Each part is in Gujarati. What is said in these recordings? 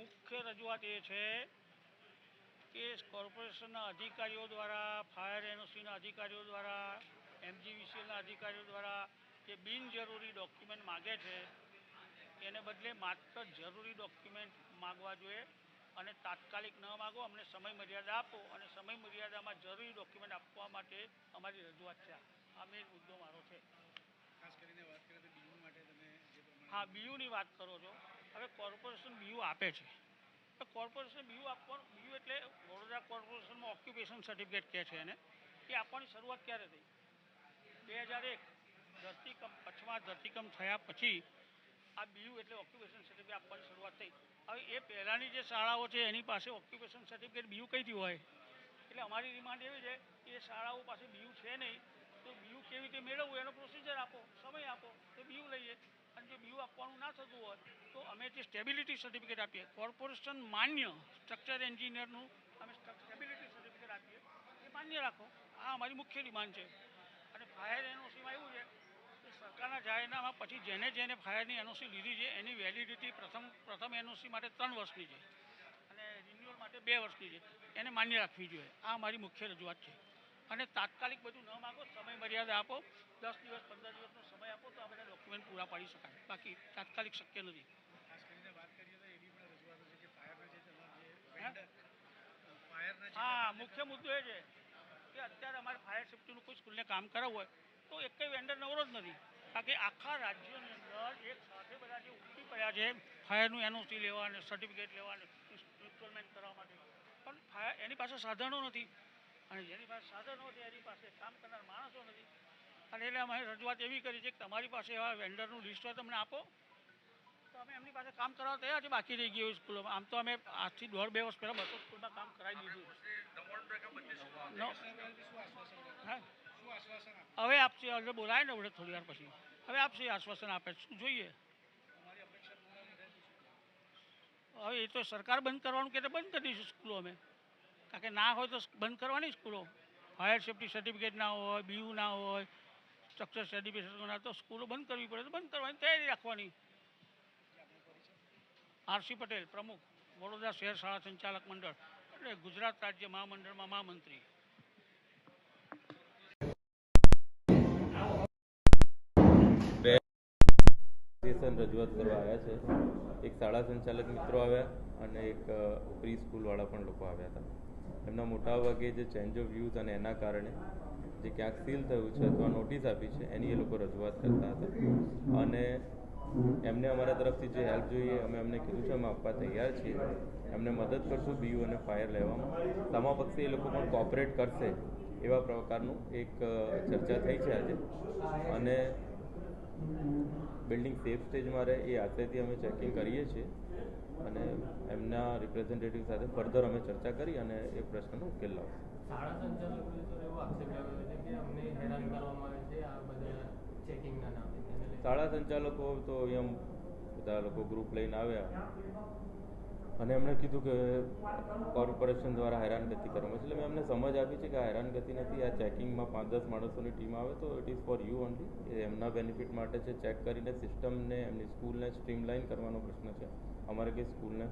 મુખ્ય રજૂઆત એ છે કે કોર્પોરેશનના અધિકારીઓ દ્વારા, ફાયર એનઓસીના અધિકારીઓ દ્વારા, એમજીવીસીએલના અધિકારીઓ દ્વારા જે બિનજરૂરી ડોક્યુમેન્ટ માગે છે, એને બદલે માત્ર જરૂરી ડોક્યુમેન્ટ માગવા જોઈએ અને તાત્કાલિક ન માગો, અમને સમય મર્યાદા આપો અને સમય મર્યાદામાં જરૂરી ડોક્યુમેન્ટ આપવા માટે અમારી રજૂઆત છે આ. મેન મુદ્દો મારો છે ખાસ કરીને વાત કરીએ તો બીયુ માટે તમે હા, બીયુની વાત કરો છો. હવે કોર્પોરેશન બીયુ આપે છે. તો કોર્પોરેશન બીયુ આપવાનું, બીયુ એટલે વડોદરા કોર્પોરેશનમાં ઓક્યુપેશન સર્ટિફિકેટ કહે છે એને. એ આપવાની શરૂઆત ક્યારે થઈ? બે હજાર એક, ધરતીકંપ કચ્છમાં ધરતીકંપ થયા પછી આ બીયુ એટલે ઓક્યુપેશન સર્ટિફિકેટ આપવાની શરૂઆત થઈ. હવે એ પહેલાંની જે શાળાઓ છે, એની પાસે ઓક્યુપેશન સર્ટિફિકેટ બીયુ કઈથી હોય? એટલે અમારી ડિમાન્ડ એવી છે કે એ શાળાઓ પાસે બીયુ છે નહીં, તો બીયુ કેવી રીતે મેળવવું, એનો પ્રોસિજર આપો, સમય આપો, તો બીયુ લઈએ. અને જો બીયું આપવાનું ના થતું હોય તો અમે જે સ્ટેબિલિટી સર્ટિફિકેટ આપીએ કોર્પોરેશન માન્ય સ્ટ્રક્ચર એન્જિનિયરનું અમે સ્ટેબિલિટી સર્ટિફિકેટ આપીએ, એ માન્ય રાખો. આ અમારી મુખ્ય ડિમાન્ડ છે. અને ફાયર એનઓસીમાં એવું છે કે સરકારના જાહેરનામા પછી જેને જેને ફાયરની એનઓસી લીધી છે, એની વેલિડિટી પ્રથમ પ્રથમ એનઓસી માટે ત્રણ વર્ષની છે. અને રિન્યુઅલ માટે બે વર્ષની છે. એને માન્ય રાખવી જોઈએ. આ અમારી મુખ્ય રજૂઆત છે. અને તાત્કાલિક બધું ન માગો સમય મર્યાદા આપો. દસ દિવસ પંદર દિવસનો સમય આપો તો આ બધા ડોક્યુમેન્ટ પૂરા પાડી શકાય. બાકી તાત્કાલિક શક્ય નથી. ખાસ કરીને વાત કરીએ તો એવી પણ રજૂઆતો છે કે ફાયરના જે તમારા જે હે? વેન્ડર ફાયરના હા મુખ્ય મુદ્દો એ છે કે અત્યારે અમારે ફાયર સેફ્ટીનું કોઈ સ્કૂલને કામ કરાવવું હોય તો એક કંઈ વેન્ડર નવરો જ નથી. કારણ કે આખા રાજ્યની અંદર એક સાથે બધા જે ઉમટી પડ્યા છે ફાયરનું એનઓસી લેવા અને સર્ટિફિકેટ લેવા અને ઇન્સ્ટોલમેન્ટ કરવા માટે. પણ ફાયર એની પાસે સાધનો નથી. અને જેની પાસે સાધનો છે એની પાસે કામ કરનાર માણસો નથી. અને એટલે અમે રજૂઆત એવી કરી છે કે તમારી પાસે એવા વેન્ડરનું લિસ્ટ હોય તમને આપો. તો અમે એમની પાસે કામ કરવા તૈયાર છે બાકી રહી ગયું સ્કૂલોમાં આમ તો અમે આજથી દોઢ બે વર્ષ પહેલાં બસો સ્કૂલમાં કામ કરાવી દીધું. હા? શું આશ્વાસન આપે? હવે આપશે એટલે બોલાય ને હવે થોડી વાર પછી. હવે આપશે આશ્વાસન આપે? શું જોઈએ? હવે એ તો સરકાર બંધ કરવાનું કે બંધ કરી દઈશું સ્કૂલો અમે? કારણ કે ના હોય તો બંધ કરવાની સ્કૂલો. ફાયર સેફ્ટી સર્ટિફિકેટ ના હોય બીયુ ના હોય સ્ટ્રક્ચર સર્ટિફિકેટ ના તો સ્કૂલો બંધ કરવી પડે તો બંધ કરવાની તૈયારી રાખવાની. આરસી પટેલ, પ્રમુખ, વડોદરા શહેર શાળા સંચાલક મંડળ એટલે ગુજરાત રાજ્ય મહામંડળમાં મહામંત્રી. રજૂઆત કરવા આવ્યા છે. એક શાળા સંચાલક મિત્રો આવ્યા અને એક પ્રી સ્કૂલવાળા પણ લોકો આવ્યા હતા. એમના મોટા ભાગે જે ચેન્જ ઓફ વ્યૂઝ અને એના કારણે જે ક્યાંક સીલ થયું છે અથવા નોટિસ આપી છે, એની એ લોકો રજૂઆત કરતા હતા. અને એમને અમારા તરફથી જે હેલ્પ જોઈએ, અમે એમને કીધું છે, અમે આપવા તૈયાર છીએ. એમને મદદ કરશું બીયુ અને ફાયર લેવામાં. તમામ પક્ષે એ લોકો પણ કોઓપરેટ કરશે એવા પ્રકારનું એક ચર્ચા થઈ છે આજે. અને બિલ્ડિંગ સેફ સ્ટેજમાં રહે એ આશયથી અમે ચેકિંગ કરીએ છીએ અને એમના રિપ્રેઝેન્ટેટિવ સાથે ફર્ધર અમે ચર્ચા કરી અને એ પ્રશ્નનો ઉકેલ લાવશું. શાળા સંચાલકો તો અહીંયા બધા લોકો ગ્રુપ લઈને આવ્યા. અને એમણે કીધું કે કોર્પોરેશન દ્વારા હેરાનગતિ કરવામાં એટલે મેં એમને સમજ આપી છે કે આ હેરાનગતિ નથી, આ ચેકિંગમાં પાંચ દસ માણસોની ટીમ આવે તો it is for you only એમના બેનિફિટ માટે છે. ચેક કરીને સિસ્ટમને એમની સ્કૂલને સ્ટ્રીમલાઇન કરવાનો પ્રશ્ન છે. અમારે કંઈ સ્કૂલને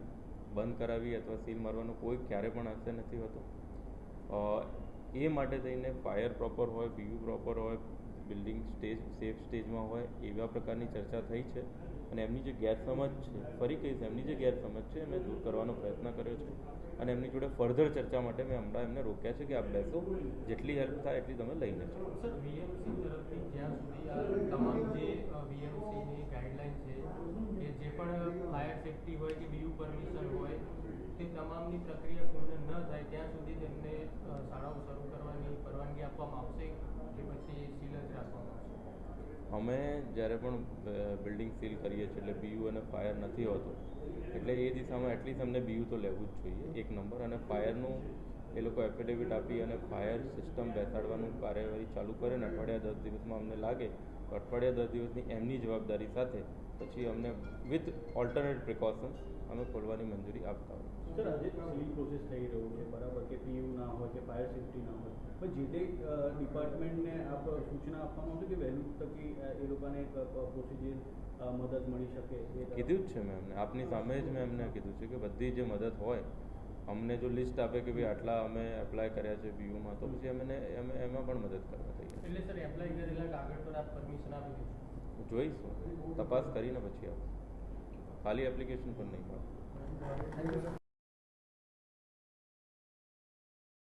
બંધ કરાવી અથવા સીલ મારવાનો કોઈ ક્યારે પણ આશય નથી હોતો. એ માટે થઈને ફાયર પ્રોપર હોય બીયુ પ્રોપર હોય બિલ્ડિંગ સ્ટેજ સેફ સ્ટેજમાં હોય, એવા પ્રકારની ચર્ચા થઈ છે. અને એમની જે ગેરસમજ છે, ફરી કહીશ, એમની જે ગેરસમજ છે, મેં દૂર કરવાનો પ્રયત્ન કર્યો છે. અને એમની જોડે ફર્ધર ચર્ચા માટે મેં હમણાં એમને રોક્યા છે કે આપ બેસો, જેટલી હેલ્પ થાય એટલી તમે લઈને જાઓ. જે પણ ફાયર સેફ્ટી હોય કે બીયુ પરમિશન હોય, તે તમામની પ્રક્રિયા પૂર્ણ ન થાય, ત્યાં સુધી તેમને શાળાઓ શરૂ કરવાની પરવાનગી આપવામાં આવશે કે પછી સીલ જ રાખવામાં આવશે? અમે જ્યારે પણ બિલ્ડિંગ સીલ કરીએ છીએ એટલે બીયુ અને ફાયર નથી હોતું, એટલે એ દિશામાં એટલીસ્ટ અમને બીયુ તો લેવું જ જોઈએ. એક નંબર અને ફાયરનું એ લોકો એફિડેવિટ આપી અને ફાયર સિસ્ટમ બેસાડવાનું કાર્યવાહી ચાલુ કરે ને અઠવાડિયા દસ દિવસમાં અમને લાગે, તો અઠવાડિયા દસ દિવસની એમની જવાબદારી સાથે પછી અમને વિથ ઓલ્ટરનેટ પ્રિકોશન્સ અમે ખોલવાની મંજૂરી આપતા હોય સર આજે સિવિલ પ્રોસેસ થઈ રહ્યું છે. બરાબર કે પીયુ ના હોય કે ફાયર સેફટી ના હોય. પણ જે તે ડિપાર્ટમેન્ટને આપ સૂચના આપવાનું હતું કે વહેલું તકી એ લોકોને પ્રોસિજર મદદ મળી શકે કીધું જ છે મેં એમને આપની સામે જ મેં એમને કીધું છે કે બધી જે મદદ હોય અમને જો લિસ્ટ આપે કે ભાઈ આટલા અમે એપ્લાય કર્યા છે બીયુમાં તો પછી અમને એમાં પણ મદદ કરવા તૈયાર એટલે સર એપ્લાય કરેલા કાગળ પર આપ પરમિશન આપી દીધું જોઈશું. તપાસ કરીને પછી આવું. ખાલી એપ્લિકેશન પણ નહીં મળે.